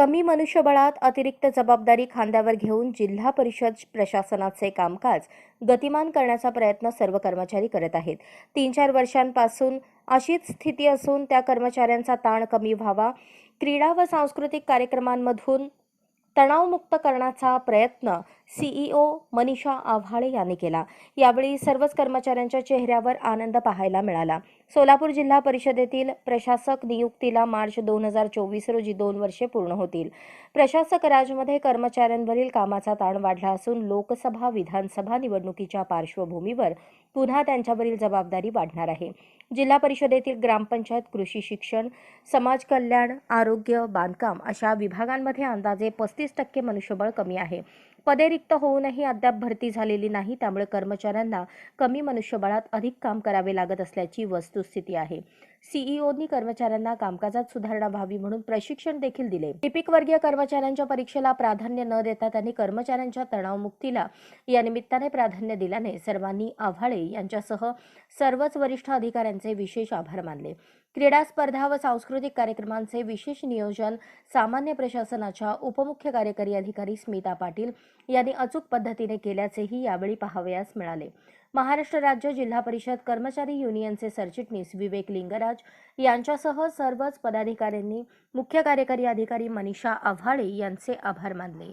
कमी मनुष्यबळात अतिरिक्त जबाबदारी खांद्यावर घेऊन जिल्हा परिषद प्रशासनाचे कामकाज गतिमान करण्याचा प्रयत्न सर्व कर्मचारी करत आहेत. तीन चार वर्षांपासून अशीच स्थिती असून त्या कर्मचाऱ्यांचा ताण कमी व्हावा. क्रीडा व सांस्कृतिक कार्यक्रमांमधून तणावमुक्त करण्याचा प्रयत्न सीईओ मनीषा आव्हाळे यांनी केला. यावेळी सर्वच कर्मचाऱ्यांच्या चेहऱ्यावर आनंद पाहायला मिळाला. सोलापूर जिल्हा परिषदेतील प्रशासक नियुक्तीला मार्च दोन हजार चोवीस रोजी दोन वर्षे पूर्ण होतील. प्रशासक राजमध्ये कर्मचाऱ्यांवरील कामाचा ताण वाढला असून लोकसभा विधानसभा निवडणुकीच्या पार्श्वभूमीवर पुन्हा त्यांच्यावरील जबाबदारी वाढणार आहे. जिल्हा परिषदेतील ग्रामपंचायत कृषी शिक्षण समाज कल्याण आरोग्य बांधकाम अशा विभागांमध्ये अंदाजे पस्तीस टक्के मनुष्यबळ कमी आहे. पदे रिक्त होऊनही अद्याप भरती झालेली नाही त्यामुळे कर्मचाऱ्यांना कमी मनुष्यबळात अधिक काम करावे लागत असल्याची वस्तुस्थिती आहे. सीईओनी कर्मचाऱ्यांना कामकाजात सुधारणा व्हावी म्हणून प्रशिक्षण देखील दिले. टिपिक वर्गीय कर्मचाऱ्यांच्या परीक्षेला प्राधान्य न देता त्यांनी कर्मचाऱ्यांच्या तणावमुक्तीला या निमित्ताने प्राधान्य दिल्याने सर्वांनी आव्हाळे यांच्यासह सर्वच वरिष्ठ अधिकाऱ्यांचे विशेष आभार मानले. क्रीडा स्पर्धा व सांस्कृतिक कार्यक्रमांचे विशेष नियोजन सामान्य प्रशासनाच्या उपमुख्य कार्यकारी अधिकारी स्मिता पाटील यांनी अचूक पद्धतीने केल्याचेही यावेळी पाहावयास मिळाले. महाराष्ट्र राज्य जिल्हा परिषद कर्मचारी युनियनचे सरचिटणीस विवेक लिंगराज यांच्यासह सर्वच पदाधिकाऱ्यांनी मुख्य कार्यकारी अधिकारी मनीषा आव्हाळे यांचे आभार मानले.